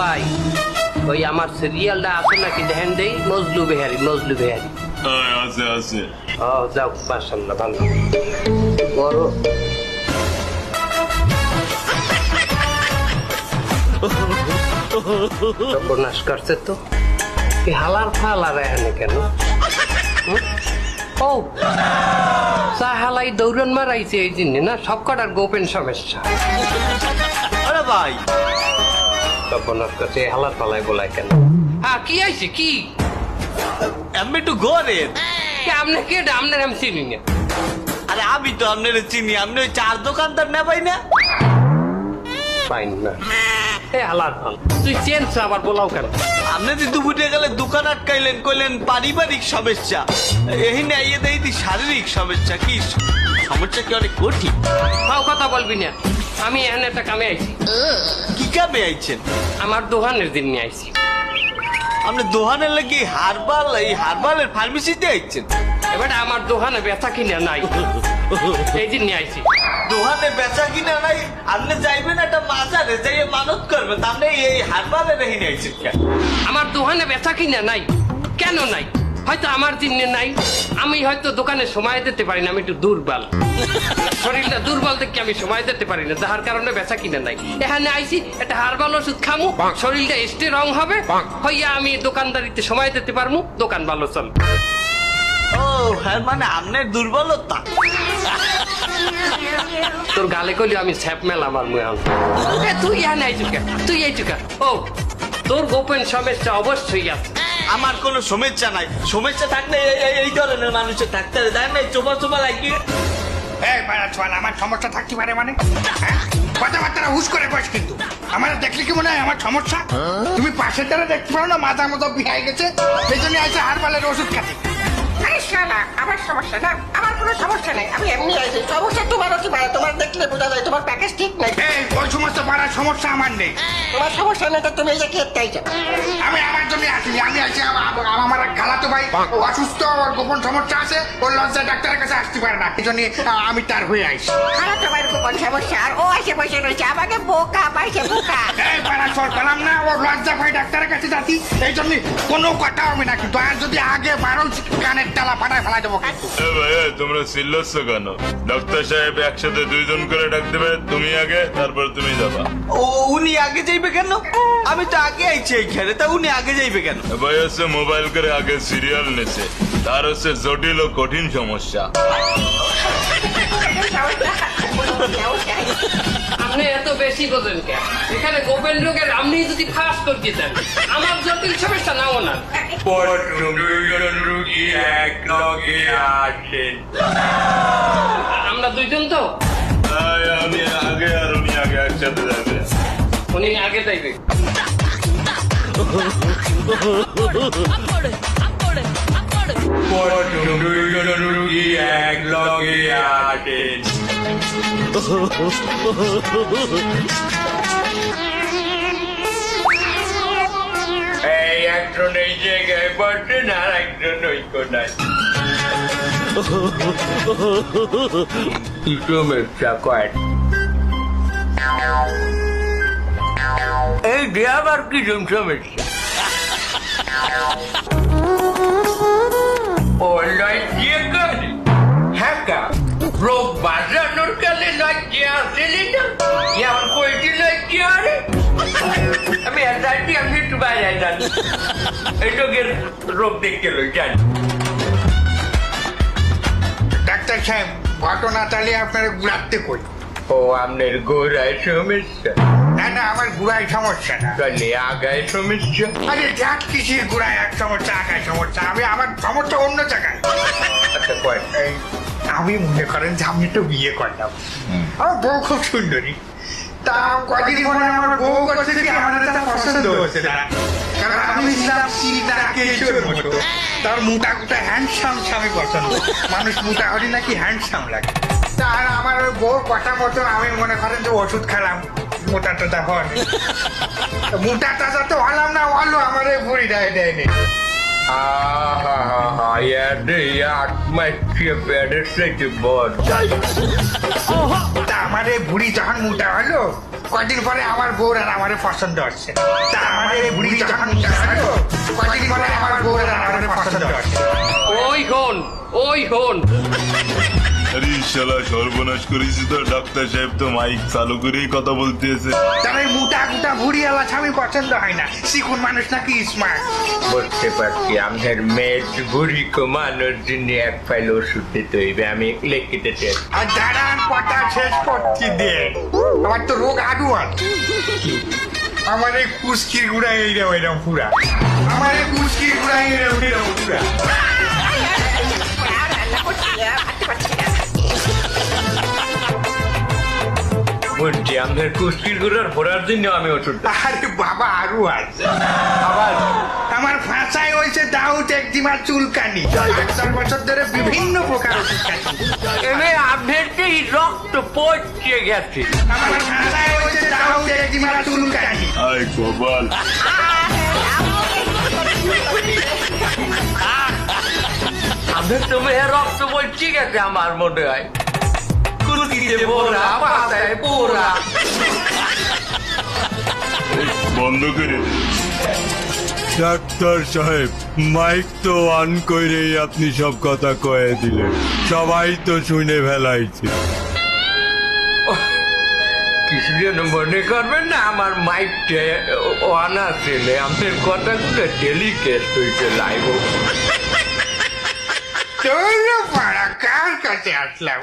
ভাই ওই আমার সিরিয়ালটা আছে নাকি? দেখেন দেই নজলু বেহারি নজলু বেহারি। আছে আছে। ও যাও মার্শাল্লাহ ভালো। বড়। সর্বনাশ করছে তো। এই হালার ফালার এখানে কেন? ও চা হালাই দৌড়ন মারাইছে এই জন্য না? সব কটার গোপেন সমস্যা। আরে ভাই সর্বনাশ করছে হালার ফালাই বলাই কেন? হ্যাঁ কি আইছে কি? আমি একটু ঘরের আপনি কে আপনার আমি চিনি না। আরে আমি তো আপনার চিনি। আপনি ওই চার দোকানদার নেবাই না। পাইন না। এ হালার ফাল তুই চেন আবার বলাও কেন? আপনি যে দুপুরে গেলে দোকান আটকাইলেন কইলেন পারিবারিক সমস্যা। এই না ইয়ে দেই শারীরিক সমস্যা কি সমস্যা? কি অনেক কঠিন? তাও কথা বলবি না। আমি এখানে একটা কামে আইছি। কি কামে আইছেন? আমার দোকানের দিন নিয়ে আইছি। আপনি দোকানের লাগি হারবাল এই হারবালের ফার্মেসিতে আইছেন? এবার আমার দোকানে ব্যথা কিনা নাই। এই দিন নিয়ে আইছি। দোকানে বেচা কিনা নাই আপনি যাইবেন একটা মাজারে যাই মানত করবেন আপনি এই হারবালের রেহিনে আইছেন কেন? আমার দোকানে ব্যথা কিনা নাই। কেন নাই? হয়তো আমার চিহ্নে নাই। আমি হয়তো দোকানে সময় দিতে পারি না আমি একটু দুর্বল। শরীরটা দুর্বল থেকে আমি সময় দিতে পারি না যার কারণে বেচা কিনে নাই। এখানে আইছি একটা হারবাল ওষুধ খামু শরীরটা স্টে রং হবে হইয়া আমি দোকানদারিতে সময় দিতে পারমু দোকান ভালো চল। ও হ্যাঁ মানে আপনার দুর্বলতা। তোর গালে কইলে আমি ছ্যাপ মেলা আমার মুয়ে এ তুই এখানে আইছু কে? তুই আইছু কে? ও তোর গোপন সমস্যা অবশ্যই আছে। আমার কোনো সমস্যা নাই। সমস্যা থাকলে এই- ধরনের মানুষের ডাক্তারে দেয় না চোপা চোপা লাগিয়ে এই বাড়া আমার সমস্যা থাকতে পারে মানে? হ্যাঁ? কথাবার্তা হুশ করে বস কিন্তু। আমার দেখলে কি মনে হয় আমার সমস্যা? তুমি পাশের দ্বারা দেখতে পারো না মাথা মতো বিহাই গেছে। সেই জন্য আছে হারবালের ওষুধ খাতে আমার সমস্যা না। আমার কোনো সমস্যা নেই। আমি এমনি আইছি সমস্যা তোমার কি পারে তোমার দেখলে বোঝা যায় তোমার প্যাকেজ ঠিক নাই। এই ওই সমস্ত পাড়ার সমস্যা আমার নেই। তোমার সমস্যা নেই তো তুমি এই যে খেতে আমি আমার জন্য আছি আমার খালাতো ভাই অসুস্থ ওর গোপন সমস্যা আছে ওর ডাক্তারের কাছে আসতে পারে না। এই জন্য আমি তার হয়ে তোমার গোপন সমস্যা আর ও এসে বসে রয়েছে আমাকে বোকা পাইছে বোকা। এই পাড়া চল পেলাম না ওর লজ্জা ভাই ডাক্তারের কাছে যাচ্ছি। এই জন্য কোনো কথা হবে না কিন্তু আর যদি আগে বারো কানের টালা পাঠায় ফেলাই দেবো এ, তোমরা চিল্লাচ্ছ কেন? ডাক্তার সাহেব একসাথে দুইজন করে ডাক দেবে তুমি আগে তারপর তুমি যাবা। ও উনি আগে যাইবে কেন? আমি তো আগে আইছি এইখানে তা উনি আগে যাইবে কেন? হচ্ছে মোবাইল করে আগে সিরিয়াল নেছে। তার হচ্ছে জটিল ও কঠিন সমস্যা। আপনি এত বেশি বোঝেন কে এখানে আপনি যদি ফাঁস করতে আমার জটিল সমস্যা নাও না। আমরা দুইজন তো? আমি আগে আর উনি আগে একসাথে যাবে উনি আগে যাইবে। এই একজন এই জায়গায় বসেন আর একজন ওই কোনায় সমস্যা কয় এই যে আবার কি রোগ দেখতে লই ডাক্তার সাহেব ঘটনা তাহলে আপনার ঘুরাতে কই? ও, আপনার গোড়ায় সমস্যা। না না আমার ঘুরায় সমস্যা না। তাহলে আগায় সমস্যা। আরে যাক কিসের ঘুরায় এক সমস্যা আগায় সমস্যা? আমি আমার সমস্যা অন্য জায়গায়। আচ্ছা কয়। আমি মনে করেন যে আমি একটু বিয়ে করলাম। আমার বউ খুব সুন্দরী। তা কদিন পরে আমার বউ করছে কি আমার এটা পছন্দ কারণ আমি ছিলাম মতো। তার মোটা মোটা হ্যান্ডসাম স্বামী পছন্দ। মানুষ মোটা হলে নাকি হ্যান্ডসাম লাগে। তার আমার বউ কথা মতো আমি মনে করেন যে ওষুধ খেলাম। মোটা টোটা হন। মোটা টাটা তো হলাম না হলো আমার এই বুড়ি দেয় দেয়নি আমার এই বুড়ি যখন মোটা হলো কদিন পরে আমার বউর আর আমার পছন্দ হচ্ছে। আমার এই বুড়ি যখন গেলো, কদিন পরে আমার বউর আর আমার পছন্দ হচ্ছে। ওই হন ওই হন। আরে শালা সর্বনাশ করেছি তো। ডাক্তার সাহেব তো মাইক চালু করেই কথা বলতেছে। তার ওই মোটা মোটা ভুড়ি এলা স্বামী পছন্দ হয় না। শিখুন মানুষ নাকি স্মার্ট বুঝতে পারছি আমাদের মেয়ের বুড়ি কমানোর জন্য এক ফাইল ওষুধ দিতে হইবে আমি লিখে দিতে আর দাঁড়ান কথা শেষ করছি দিয়ে আমার তো রোগ আরু আমার এই কুস্কির গুড়া এইরকম এরকম পুরা। আমার এই কুস্কির গুড়া এইরকম এরকম পুরা। বলছি আমাদের কুস্কির গুড়ার ভরার জন্য আমি ওষুধ। আরে বাবা আরু আছে। আবার আমার ভাষায় হয়েছে দাউদ একদিমার চুলকানি। আঠারো বছর ধরে বিভিন্ন প্রকার ওষুধ খাচ্ছি। এমনি রক্ত পচে গেছে। আমার ভাষায় হয়েছে দাউদ একদিমার চুলকানি। আয় গোপাল। আপনার তো মেয়ে রক্ত পচে গেছে আমার মনে হয়। পোড়া পাতায় পোড়া বন্ধ করে। ডাক্তার সাহেব মাইক তো অন করেই আপনি সব কথা কয়ে দিলেন। সবাই তো শুনে ফেলাইছে। কিছু যেন মনে করবেন না আমার মাইকটা অনা ছেলে আমাদের কথাগুলো টেলিকেস্ট হয়েছে লাইভ পাড়া কার কাছে আসলাম?